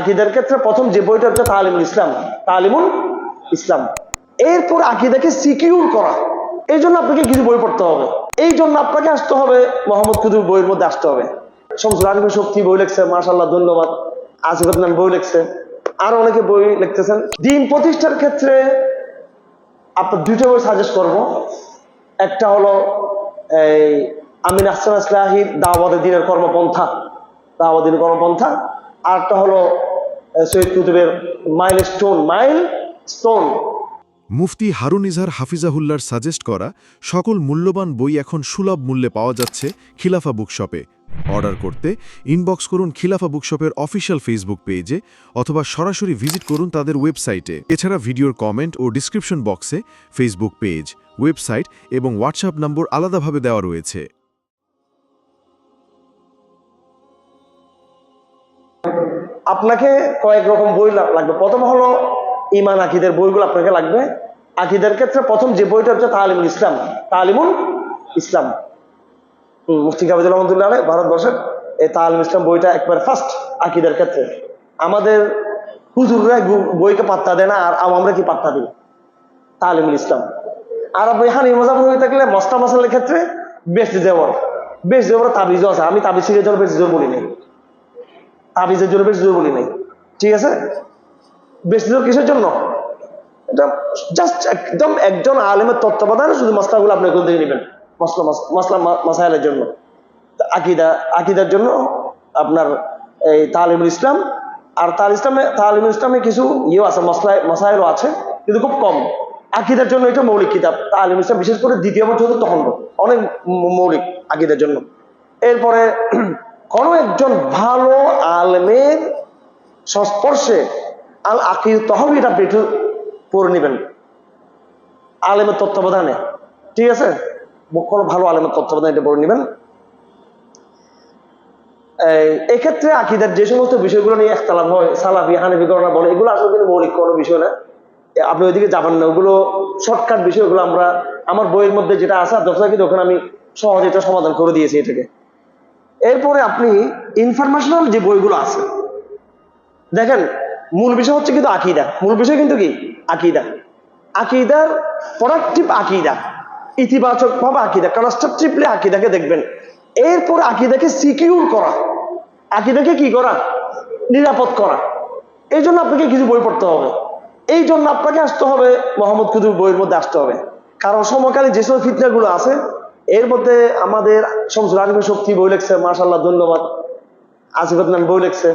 আকিদের ক্ষেত্রে প্রথম যে বইটা হচ্ছে তালিমুল ইসলাম তালিমুল ইসলাম। এরপর আকিদাকে সিকিউর করা। এই জন্য আপনাকে কিছু বই পড়তে হবে। এই জন্য আপনাকে আসতে হবে মোহাম্মদ কুতুব বইয়ের মধ্যে আসতে হবে। শমসুল শক্তি বই লিখছে মাশাল্লাহ ধন্যবাদ। আসিফ আদনান বই লিখছে। আরও অনেকে বই লিখতেছেন। দিন প্রতিষ্ঠার ক্ষেত্রে আপনার দুইটা বই সাজেস্ট করব। একটা হলো এই আমিন আহসান ইসলাহির দাওয়াদ দিনের কর্মপন্থা। দাওয়াদ দিনের কর্মপন্থা। আর একটা হলো মুফতি হারুন ইজহার হাফিজাহুল্লার সাজেস্ট করা সকল মূল্যবান বই এখন সুলভ মূল্যে পাওয়া যাচ্ছে খিলাফা বুকশপে। অর্ডার করতে ইনবক্স করুন খিলাফা বুকশপের অফিসিয়াল ফেসবুক পেজে অথবা সরাসরি ভিজিট করুন তাদের ওয়েবসাইটে। এছাড়া ভিডিওর কমেন্ট ও ডিসক্রিপশন বক্সে ফেসবুক পেজ, ওয়েবসাইট এবং হোয়াটসঅ্যাপ নম্বর আলাদাভাবে দেওয়া রয়েছে। আপনাকে কয়েক রকম বই লাগবে। প্রথম হলো ইমান আকিদের বইগুলো আপনাকে লাগবে। আকিদের ক্ষেত্রে প্রথম যে বইটা হচ্ছে তালিমুল ইসলাম। তালিমুল ইসলাম। মুফতি কাবিদুল রহমতুল্লাহ আলাই ভারতবর্ষের এই তালিম ইসলাম বইটা একবার ফার্স্ট আকিদের ক্ষেত্রে। আমাদের হুজুররা বইকে পাত্তা দেয় না, আর আমরা কি পাত্তা দিই? তালিমুল ইসলাম। আর আপনি হানি মজাফর হয়ে থাকলে মস্তা মাসালের ক্ষেত্রে বেশ দেবর বেশ দেবর তাবিজও আছে। আমি তাবিজ শিখে জন্য বেশ জোর বলি নাই। তাবিজের জন্য বেশ জোর বলি নাই। ঠিক আছে? বেশ জোর কিসের জন্য? এটা জাস্ট একদম একজন আলেমের তত্ত্বাবধানে শুধু মশলাগুলো আপনি কোন থেকে নেবেন মশলা মশলা জন্য। আকিদা, আকিদার জন্য আপনার এই তালিমুল ইসলাম, আর তাল ইসলামে, তালিমুল ইসলামে কিছু ইয়েও আছে মশলা মশাইলও আছে, কিন্তু খুব কম। আকিদার জন্য এটা মৌলিক কিতাব। তালিমুল ইসলাম বিশেষ করে দ্বিতীয় চতুর্থ খণ্ড অনেক মৌলিক আকিদার জন্য। এরপরে কোনো একজন ভালো আলেমের সংস্পর্শে আল আকিদ তহবি এটা আপনি একটু পড়ে নেবেন। আলেমের তত্ত্বাবধানে। ঠিক আছে? কোনো ভালো আলেমের তত্ত্বাবধানে এটা পড়ে নেবেন। এক্ষেত্রে আকিদার যে সমস্ত বিষয়গুলো নিয়ে একতলাপ হয়, সালাফি, হানিফি করোনা বলে, এগুলো আসলে কিন্তু মৌলিক কোনো বিষয় না। আপনি ওইদিকে যাবেন না। ওগুলো শর্টকাট বিষয়গুলো আমরা, আমার বইয়ের মধ্যে যেটা আছে যথাযথ ওখানে আমি সহজে এটা সমাধান করে দিয়েছি এটাকে। এরপরে আপনি ইনফরমেশনাল যে বইগুলো আছে, দেখেন, মূল বিষয় হচ্ছে কিন্তু আকিদা। মূল বিষয় কিন্তু কি? আকিদা। আকিদার প্রোডাক্টিভ আকিদা, ইতিবাচক ভাবে আকিদা কনস্ট্রাকটিভলি আকিদাকে দেখবেন। এরপর আকিদাকে সিকিউর করা, আকিদাকে কি করা? নিরাপদ করা। এই জন্য আপনাকে কিছু বই পড়তে হবে। এই জন্য আপনাকে আসতে হবে মোহাম্মদ কুতুব বইয়ের মধ্যে আসতে হবে। কারণ সমকালীন যেসব ফিতনাগুলো আছে এর মধ্যে আমাদের শমসুল আলিমের শক্তি বই লিখছে মাশাল্লাহ ধন্যবাদ। আসিফ আদনান বই লিখছে,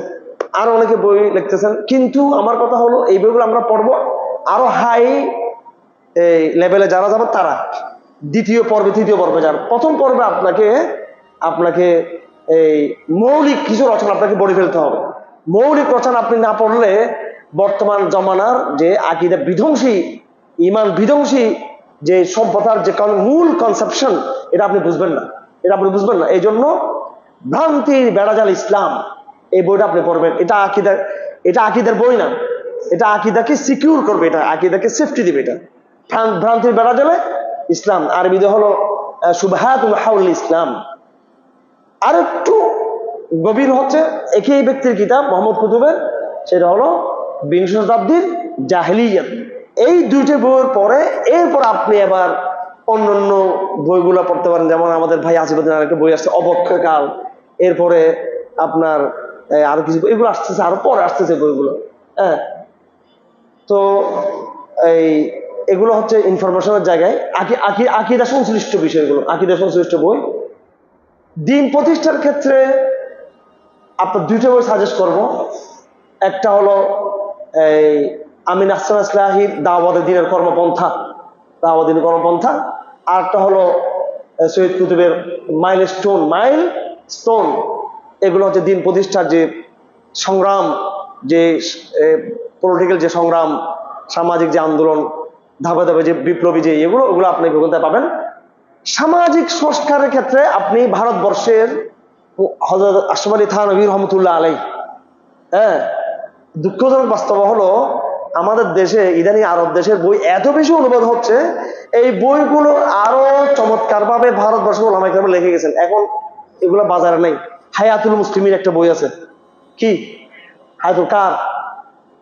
আরও অনেকে বই লিখতেছেন। কিন্তু আমার কথা হলো, এই বইগুলো আমরা পড়ব আরও হাই এই লেভেলে যারা যাবে তারা, দ্বিতীয় পর্বে, তৃতীয় পর্বে যান প্রথম পর্বে আপনাকে আপনাকে এই মৌলিক কিছু রচনা আপনাকে পড়ে ফেলতে হবে। মৌলিক রচনা আপনি না পড়লে বর্তমান জমানার যে আকিদা বিধ্বংসী, ইমান বিধ্বংসী যে সভ্যতার যে মূল কনসেপশন এটা আপনি বুঝবেন না। এটা আপনি বুঝবেন না। এই জন্য ভ্রান্তির বেড়াজাল ইসলাম, এই বইটা আপনি পড়বেন। এটা আকিদার এটা আকিদের বই না। এটা আকিদাকে সিকিউর করবে এটা, আকিদাকে সেফটি দিবে এটা। ভ্রান- ভ্রান্তির বেড়াজালে ইসলাম। আরবিতে হলো হাউল ইসলাম। আর একটু গভীর হচ্ছে একই ব্যক্তির কিতাব, মোহাম্মদ কুতুবের, সেটা হলো বিংশ শতাব্দীর জাহেলিয়াত। এই দুইটা বইয়ের পরে এরপর আপনি আবার অন্যান্য বইগুলো পড়তে পারেন। যেমন আমাদের ভাই আসিফুদ্দিন আরেকটা বই আসছে অবক্ষকাল এরপরে আপনার আরও কিছু এগুলো আসতেছে, আরও পরে আসতেছে বইগুলো। হ্যাঁ। তো এই, এগুলো হচ্ছে ইনফরমেশনের জায়গায়। আকি আকি, আকিদা সংশ্লিষ্ট বিষয়গুলো, আকিদা সংশ্লিষ্ট বই। দিন প্রতিষ্ঠার ক্ষেত্রে আপনার দুইটা বই সাজেস্ট করব। একটা হলো এই আমিন আহসান ইসলাহির দাওয়াদ দিনের কর্মপন্থা। দাওয়াদ দিনের কর্মপন্থা। আর একটা হলো সৈয়দ কুতুবের মাইল স্টোন মাইল স্টোন। এগুলো হচ্ছে দিন প্রতিষ্ঠার যে সংগ্রাম, যে পলিটিক্যাল যে সংগ্রাম, সামাজিক যে আন্দোলন, ধাপে ধাপে যে বিপ্লবী যে এগুলো ওগুলো আপনি কোথায় পাবেন? সামাজিক সংস্কারের ক্ষেত্রে আপনি ভারতবর্ষের হজরত আশরাফ আলী রহমতুল্লাহ আলাই হ্যাঁ? দুঃখজনক বাস্তব হলো আমাদের দেশে, ইদানিং আরব দেশের বই এত বেশি অনুবাদ হচ্ছে, এই বইগুলো আরও চমৎকার ভাবে ভারতবর্ষ ওলামাইকার লিখে গেছেন। এখন এগুলো বাজারে নেই। হায়াতুল মুসলিমের একটা বই আছে। কি? হায়াতুল কার?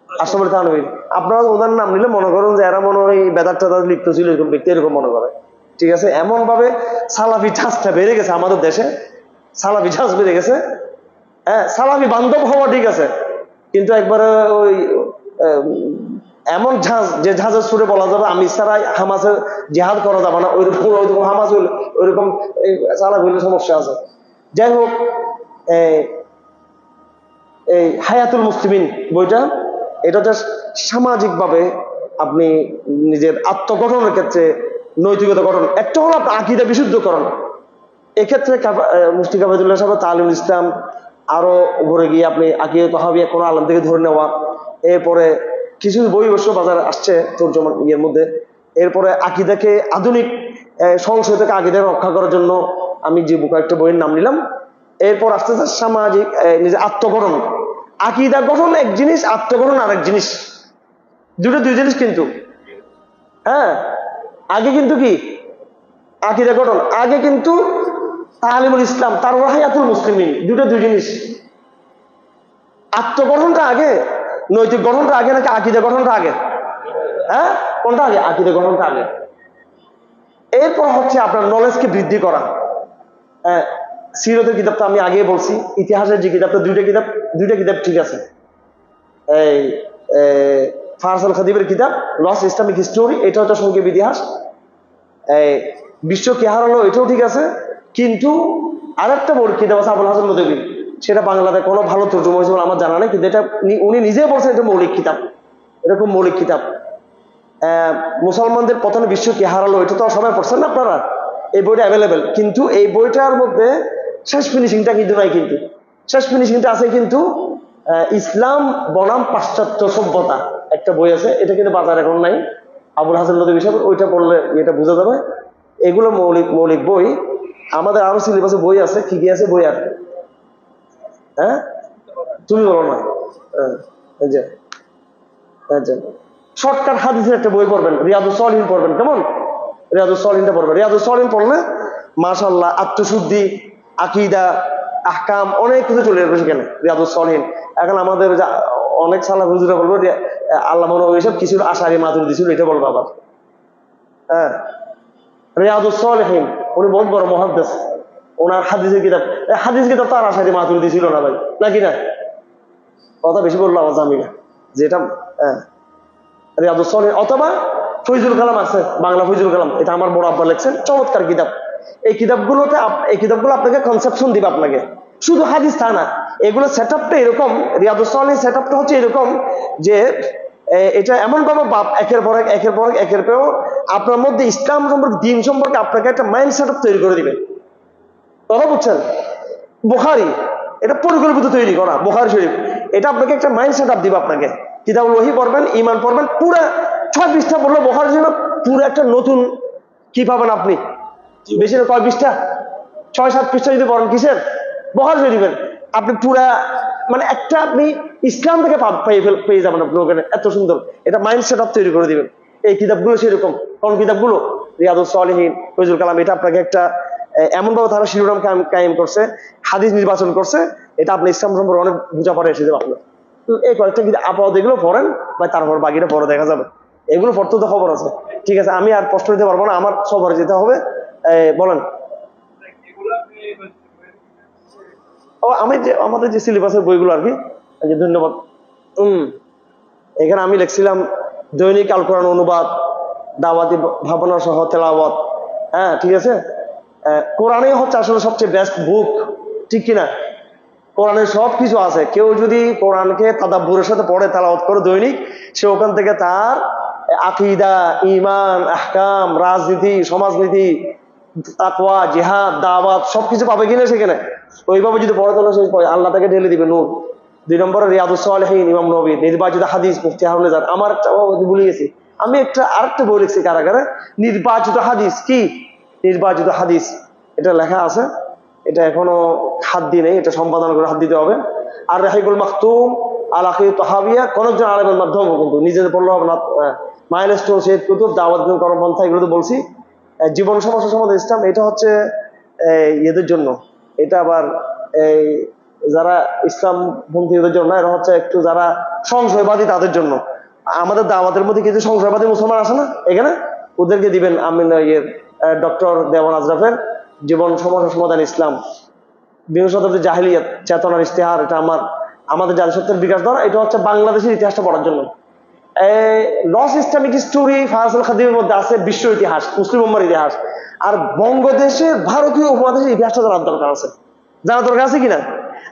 আশরাফুল থানবীর আপনারা ওদের নাম নিলে মনে করেন যে এরা মনে হয় বেদার টেদার লিপ্ত ছিল, এরকম ব্যক্তি এরকম মনে করে। ঠিক আছে? এমন ভাবে সালাফি ঝাঁজটা বেড়ে গেছে আমাদের দেশে। সালাফি ঝাঁজ বেড়ে গেছে। হ্যাঁ সালাফি বান্ধব হওয়া ঠিক আছে। কিন্তু একবারে ওই এমন ঝাঁজ, যে ঝাঁজের সুরে বলা যাবে, আমি ছাড়াই হামাসের জেহাদ করা যাবে না, ওইরকম ওইরকম হামাস হইলে, ওইরকম সালাফ হইলে সমস্যা আছে। যাই হোক এই হায়াতুল মুসলিমিন বইটা, এটা জাস্ট সামাজিকভাবে আপনি নিজের আত্মগঠনের ক্ষেত্রে নৈতিকতা গঠন, একটা হলো আপনার আকিদা বিশুদ্ধকরণ। এক্ষেত্রে মুফতি কাবাদুল্লাহ সাহেব তালিম ইসলাম আরও উপরে গিয়ে আপনি আকিদা তহাবিয়া কোনো আলম থেকে ধরে নেওয়া। এরপরে কিছু বই অবশ্য বাজারে আসছে তর্জমার ইয়ের মধ্যে। এরপরে আকিদাকে আধুনিক সংশয় থেকে আকিদা রক্ষা করার জন্য আমি যে কয়েকটা বইয়ের নাম নিলাম। এরপর আস্তে আস্তে সামাজিক নিজের আত্মগঠন। আকিদা গঠন এক জিনিস, আত্মগঠন আরেক জিনিস। দুটো দুই জিনিস কিন্তু। হ্যাঁ আগে কিন্তু কি? আকিদা গঠন। আগে কিন্তু তালিমুল ইসলাম, তার হায়াতুল মুসলিমিন, দুটো দুই জিনিস। আত্মগঠনটা আগে নৈতিক গঠনটা আগে নাকি আকিদা গঠনটা আগে? হ্যাঁ? কোনটা আগে? আকিদা গঠনটা আগে। এরপর হচ্ছে আপনার নলেজকে বৃদ্ধি করা। হ্যাঁ সিরতের কিতাবটা আমি আগে বলছি, ইতিহাসের যে কিতাবটা, দুইটা কিতাব দুইটা কিতাব ঠিক আছে। এই ফারসাল খাদিবের কিতাব লস ইসলামিক হিস্টোরি এটা হচ্ছে সংক্ষেপ ইতিহাস। এই, বিশ্ব কে হারালো এটাও ঠিক আছে। কিন্তু আরেকটা বড় কিতাব আছে আবুল হাসান নদী সেটা বাংলাতে কোনো ভালো তর্জমা হয়েছে আমার জানা নেই, কিন্তু এটা উনি নিজে বলছেন এটা মৌলিক কিতাব। এরকম মৌলিক কিতাব। মুসলমানদের প্রথমে বিশ্ব কি হারালো এটা তো সবাই পড়ছেন না আপনারা? এই বইটা অ্যাভেলেবেল কিন্তু এই বইটার মধ্যে শেষ ফিনিশিংটা কিন্তু নাই কিন্তু। শেষ ফিনিশিংটা আছে কিন্তু ইসলাম বনাম পাশ্চাত্য সভ্যতা একটা বই আছে, এটা কিন্তু বাজার এখন নাই। আবুল হাসান নদী বিষয় ওইটা পড়লে এটা বোঝা যাবে। এগুলো মৌলিক মৌলিক বই। আমাদের আরও সিলেবাসে বই আছে কি কি আছে বই আর। হ্যাঁ? তুমি বলো না। হ্যাঁ যে শর্টকাট হাদিসের একটা বই পড়বেন রিয়াদু সলিন পড়বেন, কেমন? রিয়াদু সলিনটা পড়বেন। রিয়াদু সলিন পড়লে মাশাল্লাহ আত্মশুদ্ধি, আকিদা, আহকাম অনেক কিছু চলে আসবে সেখানে রিয়াদু সলিন এখন আমাদের অনেক সালা হুজুরা বলব আল্লাহ মনে ওইসব কিছু আশারি মাতুর দিছিল এটা বলব আবার। হ্যাঁ রিয়াদু সলিহীন, উনি বহুত বড় মহাদ্দেশ ওনার হাদিসের কিতাব হাদিস কিতাব তো আর মাতুর দিছিল না ভাই নাকি না কথা বেশি বলল আমার জামি না যেটা হ্যাঁ রিয়াদুস অথবা ফৈজুল কালাম আছে বাংলা ফৈজুল কালাম এটা আমার বড় আব্বা লেখছেন চমৎকার কিতাব এই কিতাবগুলোতে এই কিতাবগুলো আপনাকে কনসেপশন দিবে আপনাকে শুধু হাদিস তা না এগুলো সেট আপটা এরকম রিয়াদুস সলিহিন সেট আপটা হচ্ছে এরকম যে এটা এমন ভাবে বাপ একের পর এক একের পর এক একের পর আপনার মধ্যে ইসলাম সম্পর্কে দিন সম্পর্কে আপনাকে একটা মাইন্ড সেট আপ তৈরি করে দিবে কথা বুঝছেন বুখারি, এটা পরিকল্পিত তৈরি করা, বুখারি শরীফ। এটা আপনাকে একটা মাইন্ড সেট আপ দিবে আপনাকে। কিতাব ওহি পড়বেন ইমান পড়বেন, পুরো ছয় পৃষ্ঠা পড়লে বুখারি শরীফ পুরো একটা নতুন কি পাবেন আপনি? বেশি না, কয় পৃষ্ঠা? ছয়, সাত পৃষ্ঠা যদি পড়েন, কিসের? বুখারি শরীফের। আপনি পুরা মানে একটা আপনি ইসলাম থেকে পেয়ে যাবেন আপনি ওখানে, এত সুন্দর। এটা মাইন্ড সেট আপ তৈরি করে দিবেন। এই কিতাবগুলো সেরকম। কোন কিতাবগুলো? রিয়াদুল সলিহীন ফজুল কালাম, এটা আপনাকে একটা এমন ভাবে তারা শিরোনাম কায়েম- করছে, হাদিস নির্বাচন করছে, এটা আপনি ইসলাম সম্পর্কে অনেক বুঝা পড়ে এসে যাবে আপনার। তো এই কয়েকটা কিন্তু আপাতত এগুলো পড়েন বা তারপর বাকিটা পরে দেখা যাবে। এগুলো পড়তে তো খবর আছে। ঠিক আছে, আমি আর কষ্ট দিতে পারব না, আমার সবার যেতে হবে। বলেন। ও, আমি যে আমাদের যে সিলেবাসের বইগুলো আর কি ধন্যবাদ। হম এখানে আমি লিখছিলাম, দৈনিক আল কোরআন অনুবাদ, দাওয়াতি ভাবনা সহ তেলাওয়াত। হ্যাঁ ঠিক আছে? কোরআনে হচ্ছে আসলে সবচেয়ে বেস্ট বুক ঠিক কিনা? কোরআনে সব কিছু আছে। কেউ যদি কোরআনকে তাদাব্বুরের সাথে পড়ে, তালাওয়াত করে দৈনিক, সে ওখান থেকে তার আকিদা ইমান আহকাম, রাজনীতি, সমাজনীতি, তাকওয়া, জিহাদ, দাওয়াত সবকিছু পাবে কিনা সেখানে? ওইভাবে যদি পড়ে, তাহলে সে আল্লাহ তাকে ঢেলে দিবে নূর। দুই নম্বরে রিয়াদুস সালেহীন ইমাম নবী। নির্বাচিত হাদিস, মুফতি হারুন যান আমার ভুলে গেছি আমি একটা আরেকটা বই লিখছি কারাগারে। নির্বাচিত হাদিস কি? নির্বাচিত হাদিস এটা লেখা আছে। এটা এখনও হাত দিয়ে নেই এটা সম্পাদন করে হাত দিতে হবে। আর রাহিবুল মাকতুম আল আকি তহাবিয়া কোন একজন আলমের মাধ্যমে কিন্তু। নিজেদের পড়লে হবে না মাইল স্টোন সৈয়দ কুতুব দাওয়াত কর্মপন্থা এগুলো তো বলছি। জীবন সমস্যা সমাধান ইসলাম এটা হচ্ছে এই, ইয়েদের জন্য। এটা আবার এই যারা ইসলাম পন্থীদের জন্য এরা হচ্ছে একটু যারা সংশয়বাদী তাদের জন্য। আমাদের দাওয়াতের মধ্যে কিছু সংশয়বাদী মুসলমান আছে না এখানে? ওদেরকে দিবেন আমি ইয়ের ডক্টর দেওয়ান আজরাফের জীবন সমস্যা সমাধান ইসলাম। বিংশ শতাব্দীর জাহিলিয়াত, চেতনার ইস্তেহার এটা আমার, আমাদের জাতিসত্বের বিকাশ দ্বারা এটা হচ্ছে বাংলাদেশের ইতিহাসটা পড়ার জন্য। লস ইসলামিক স্টোরি ফারাসুল খাদিমের মধ্যে আছে বিশ্ব ইতিহাস, মুসলিম উম্মার ইতিহাস। আর বঙ্গদেশের ভারতীয় উপমহাদেশের ইতিহাসটা জানার দরকার আছে। জানার দরকার আছে কিনা?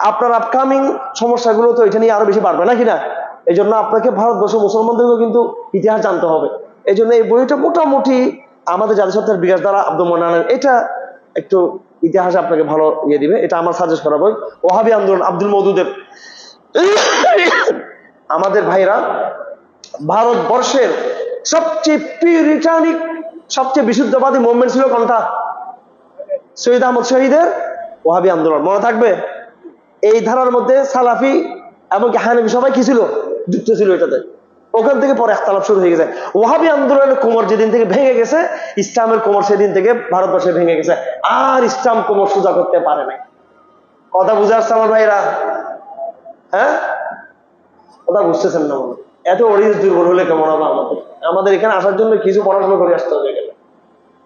আপনার আপকামিং সমস্যাগুলো তো এটা নিয়ে আরও বেশি বাড়বে, না কিনা? এই জন্য আপনাকে ভারতবর্ষ মুসলমানদেরকেও কিন্তু ইতিহাস জানতে হবে। এই জন্য এই বইটা মোটামুটি আমাদের জাতিসত্ত্বের বিকাশ দ্বারা আব্দুল মোনানের এটা একটু ইতিহাসে আপনাকে ভালো ইয়ে দিবে, এটা আমার সাজেস্ট করা বই। ওহাবি আন্দোলন, আব্দুল মৌদুদের। আমাদের ভাইরা, ভারতবর্ষের সবচেয়ে পিউরিটানিক সবচেয়ে বিশুদ্ধবাদী মুভমেন্ট ছিল কোনটা? শহীদ আহমদ শহীদের ওহাবি আন্দোলন। মনে থাকবে? এই ধারার মধ্যে সালাফি এমনকি হানাবি সবাই কি ছিল? যুক্ত ছিল এটাতে। ওখান থেকে পরে একতলাপ শুরু হয়ে গেছে। ওহাবি আন্দোলনের কোমর যেদিন থেকে ভেঙে গেছে, ইসলামের কোমর সেদিন থেকে ভারতবর্ষে ভেঙে গেছে। আর ইসলাম কোমর সোজা করতে পারে নাই। কথা বুঝে আসছে আমার ভাইরা? হ্যাঁ? কথা বুঝতেছেন না মনে এত অডিয়েন্স দুর্বল হলে কেমন হবে আমাদের? আমাদের এখানে আসার জন্য কিছু পড়াশোনা করে আসতে হবে এখানে।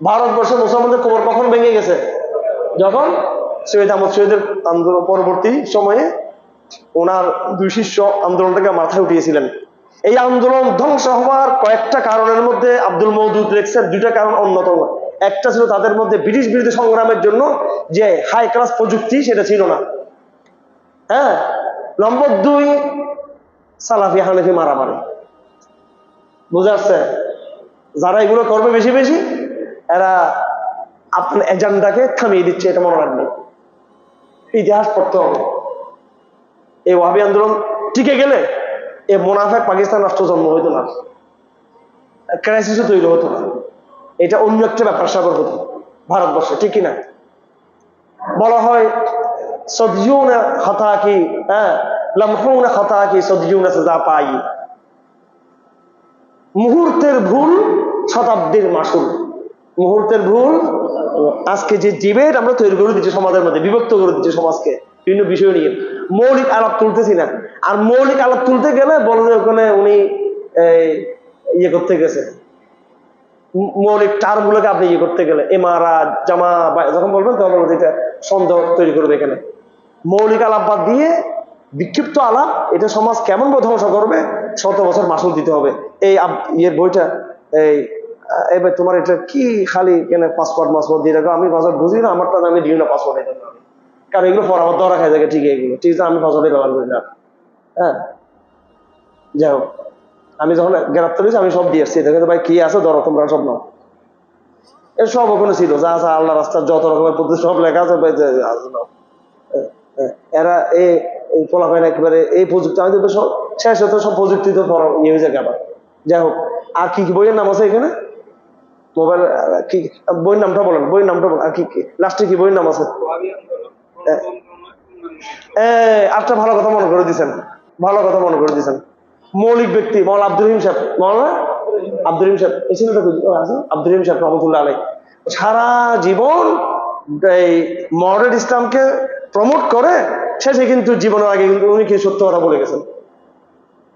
ভারতবর্ষের মুসলমানদের কোমর কখন ভেঙে গেছে? যখন সৈয়দ আহমদ সৈয়দের আন্দোলন পরবর্তী সময়ে ওনার দুই শিষ্য আন্দোলনটাকে মাথায় উঠিয়েছিলেন। এই আন্দোলন ধ্বংস হওয়ার কয়েকটা কারণের মধ্যে আব্দুল মৌদুদ লেখছেন, দুইটা কারণ অন্যতম। একটা ছিল তাদের মধ্যে ব্রিটিশ বিরোধী সংগ্রামের জন্য যে হাই ক্লাস প্রযুক্তি, সেটা ছিল না। হ্যাঁ? নম্বর দুই, সালাফি হানেফি মারামারি। বুঝে আসছে যারা এগুলো করবে বেশি বেশি, এরা আপনার এজেন্ডাকে থামিয়ে দিচ্ছে, এটা মনে রাখবেন। ইতিহাস পড়তে হবে। এই ওয়াহাবি আন্দোলন টিকে গেলে এই মোনাফেক পাকিস্তান রাষ্ট্র জন্ম হইতো না। ক্রাইসিসও তৈরি হতো না। এটা অন্য একটা ব্যাপার, সাগর হতো। ভারতবর্ষে, ঠিক কিনা? বলা হয় খতা কি হ্যাঁ? খতা কি সাজা পাই। মুহূর্তের ভুল শতাব্দীর মাসুল। মুহূর্তের ভুল, আজকে যে ডিবেট আমরা তৈরি করে দিচ্ছি সমাজের মধ্যে, বিভক্ত করে দিচ্ছি সমাজকে। বিভিন্ন বিষয় নিয়ে। মৌলিক আলাপ তুলতেছি না। আর মৌলিক আলাপ তুলতে গেলে বলে যে ওখানে উনি ইয়ে করতে গেছে। মৌলিক টার্ম গুলোকে আপনি ইয়ে করতে গেলে এমারা জামা, বা, যখন বলবেন তখন বলবেন এটা সন্দেহ তৈরি করবে এখানে। মৌলিক আলাপ বাদ দিয়ে বিক্ষিপ্ত আলাপ, এটা সমাজ কেমন ধ্বংস করবে? শত বছর মাসুল দিতে হবে। এই ইয়ের বইটা, এই, এবার তোমার এটা কি খালি কেন পাসপোর্ট মাসপোর্ট দিয়ে রাখো? আমি পাসপোর্ট বুঝি না, আমারটা আমি দিই না পাসপোর্ট এটা কারণ এগুলো পর আমার দরা খাই থাকে ঠিক এগুলো। ঠিক আছে আমি পাসপোর্টে ব্যবহার করি না। হ্যাঁ? যাই হোক আমি যখন গ্রেপ্তার হয়েছি আমি সব দিয়ে আসছি। দেখে ভাই কি আছে? ধরো তোমরা সব নাও। এর সব ওখানে ছিল যা আছে আল্লাহ রাস্তার যত রকমের পদ্ধতি সব লেখা আছে ভাই। হ্যাঁ, হ্যাঁ। এরা এই ফলাফল একেবারে এই প্রযুক্তি আমি তো সব শেষ হতো সব প্রযুক্তি তো ইয়ে হয়ে যাবে আবার। যাই হোক আর কি কি বইয়ের নাম আছে এখানে? মোবাইল কি বইয়ের নামটা বলেন বইয়ের নামটা বলেন আর কি কি? লাস্টে কি বইয়ের নাম আছে? এই, ভালো কথা মনে করে দিছেন। ভালো কথা মনে করে দিছেন। মৌলিক ব্যক্তি মৌলা আব্দুল রহিম সাহেব। মৌলা? আব্দুল রহিম সাহেব। এই ছেলেটা? আব্দুল রহিম সাহেব রহমতুল্লাহ আলাই সারা জীবন এই মডার্ন ইসলামকে প্রমোট করে শেষে কিন্তু জীবনের আগে কিন্তু উনি কি সত্য কথা বলে গেছেন?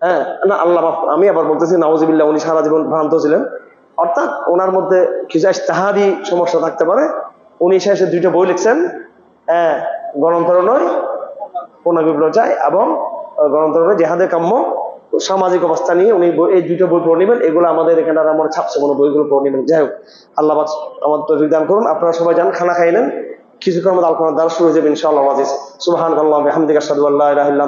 হ্যাঁ না আল্লাহ আমি আবার বলতেছি নাউজিবিল্লাহ উনি সারা জীবন ভ্রান্ত ছিলেন। অর্থাৎ ওনার মধ্যে কিছু তাহারি সমস্যা থাকতে পারে। উনি শেষে দুইটা বই লিখছেন। হ্যাঁ গণতন্ত্র নয়, পুনর্বিপ্লব চাই এবং গণতন্ত্র জেহাদে কাম্য, সামাজিক অবস্থা নিয়ে উনি এই দুটো বই পড়ে নেবেন। এগুলো আমাদের এখানে আমার ছাপছে কোনো বইগুলো পড়ে নেবেন। যাই হোক, আল্লাহ আমার তো বিদান দান করুন। আপনারা সবাই যান, খানা খাইলেন কিছুক্ষণ মধ্যে আলোচনা দ্বারা শুরু হয়ে যাবে ইনশাআল্লাহ সুবহান আল্লাহ আহমদিকা সাদু আল্লাহ ইলাহা ইল্লা